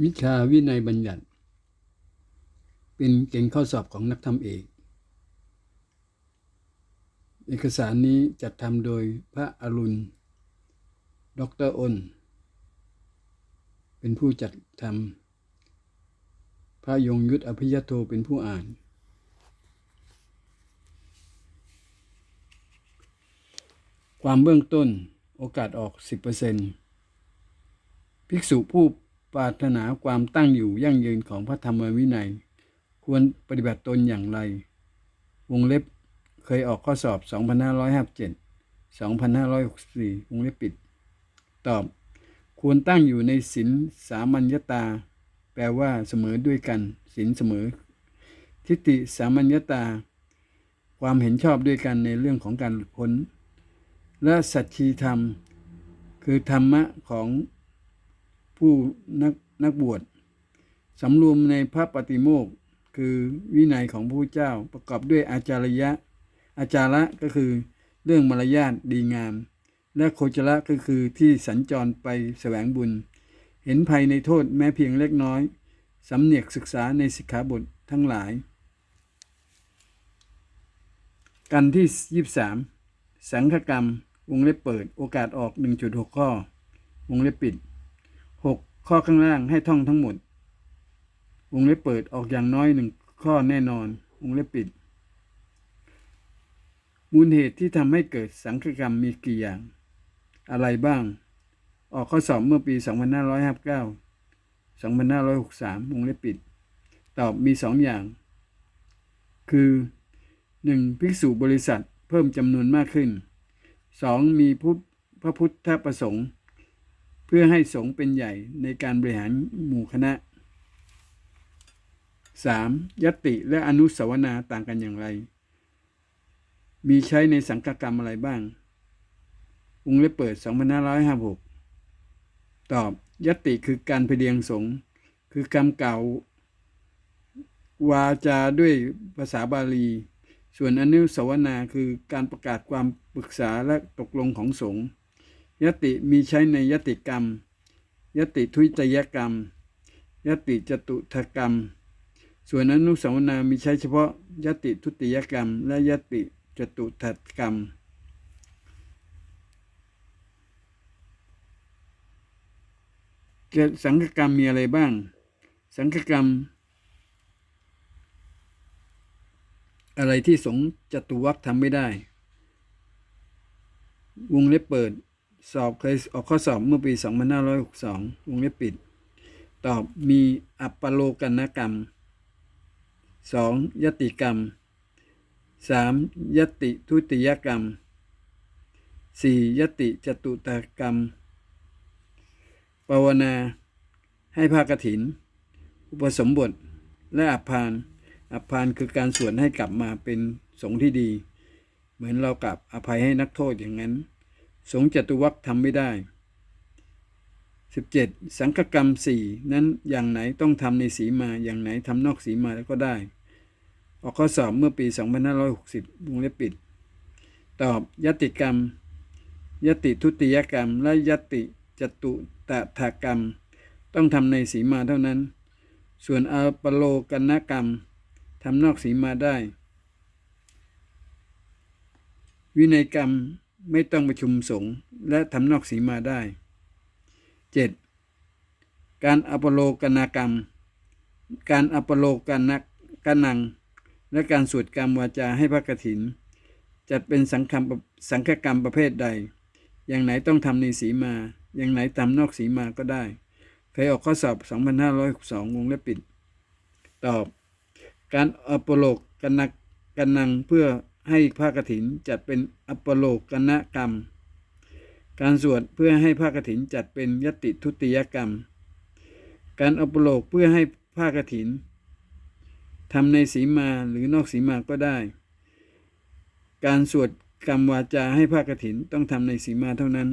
วิชาวินัยบัญญัติ เป็นเกณฑ์ข้อสอบของนักธรรมเอก เอกสารนี้จัดทำโดยพระอรุณ ดรอ้น เป็นผู้จัดทำพระยงยุทธอภิยโทเป็นผู้อ่าน ความเบื้องต้นโอกาสออก 10%ภิกษุผู้ ปรารถนาความตั้งอยู่ยั่งยืนของพระธรรมวินัย ควรปฏิบัติตนอย่างไร วงเล็บเคยออกข้อสอบ 2557 2564 วงเล็บปิด ตอบ ควรตั้งอยู่ในศีลสามัญญตา แปลว่าเสมอด้วยกันศีลเสมอ ทิฏฐิสามัญญตา ความเห็นชอบด้วยกันในเรื่องของการหลุดพ้น และสัจชีธรรม คือธรรมะของ ผู้นักนักบวชสำรวมในพระปฏิโมกข์คือวินัยของพระพุทธเจ้าประกอบด้วยอาจารยะ อาจาระก็คือเรื่องมารยาทดีงาม และโคจระก็คือที่สัญจรไปแสวงบุญ เห็นภัยในโทษแม้เพียงเล็กน้อยสำเนียกศึกษาในสิกขาบททั้งหลาย กันที่ 23 สังฆกรรม วงเล็บเปิด โอกาสออก 1.6 ข้อ วงเล็บปิด 6 ข้อข้างล่างให้ท่องทั้งหมด วงเล็บเปิดออกอย่างน้อยหนึ่งข้อแน่นอน วงเล็บปิด มูลเหตุที่ทำให้เกิดสังฆกรรมมีกี่อย่าง อะไรบ้าง ออกข้อสอบเมื่อปี 2559 2563วงเล็บปิด ตอบมีสองอย่าง คือ 1. ภิกษุบริษัทเพิ่มจำนวนมากขึ้น 2. มีพุทธพระพุทธประสงค์ พื่อให้สงฆ์เป็นใหญ่ในการบริหารหมู่คณะ 3. ยติและอนุสาวนาต่างกันอย่างไร มีใช้ในสังฆกรรมอะไรบ้างวงเล็บเปิด 2556 ตอบยติคือการเพเดียงสงฆ์คือกรรมเก่า วาจาด้วยภาษาบาลี ส่วนอนุสาวนาคือการประกาศความปรึกษาและตกลงของสงฆ์ ยติมีใช้ในยติกรรม ยติทุติยกรรม ยติจตุถกรรม ส่วนอนุสาวนามีใช้เฉพาะยติทุติยกรรม และยติจตุถกรรมสังฆกรรมมีอะไรบ้าง สังฆกรรม อะไรที่สงจตุวัคทำไม่ได้ วงเล็บเปิด สอบเคยออกข้อสอบเมื่อปี 2562 วงเล็บปิด ตอบมีอัปปโลกันกรรม 2. ยติกรรม 3. ยติทุติยกรรม 4. ยติจตุตกรรม ภาวนาให้ภากถิน อุปสมบท และอัพาน อัพานคือการสวนให้กลับมาเป็นสงฆ์ที่ดี เหมือนเรากลับอภัยให้นักโทษอย่างนั้น สงจตุวัคทำไม่ได้ 17. สังฆกรรม 4 นั้นอย่างไหนต้องทำในสีมาอย่างไหนทำนอกสีมาแล้วก็ได้ ออกข้อสอบเมื่อปี 2560 วงเล็บปิด ตอบยติกรรม ยติทุติยกรรม และยติจตุตถากรรม ต้องทำในสีมาเท่านั้น ส่วนอาปโลกันนกรรมทำนอกสีมาได้ วินัยกรรม ไม่ต้องประชุมสงฆ์และทำนอกสีมาได้ 7. การอปโลกนากรรม การอปโลกันนักกนัง และการสวดกรรมวาจาให้พระกฐินจัดเป็นสังฆมสังฆกรรมประเภทใด อย่างไหนต้องทำในสีมา อย่างไหนทำนอกสีมาก็ได้ เคยออกข้อสอบ 2562วงเล็บปิด ตอบ การอปโลกกันนักกันนังเพื่อ ให้ภาคกถินจัดเป็นอัปโลกกนกรรม การสวดเพื่อให้ภาคกถินจัดเป็นยติทุติยกรรม การอัปโลกเพื่อให้ภาคกถินทำในสีมาหรือนอกสีมาก็ได้ การสวดกรรมวาจาให้ภาคกถินต้องทำในสีมาเท่านั้น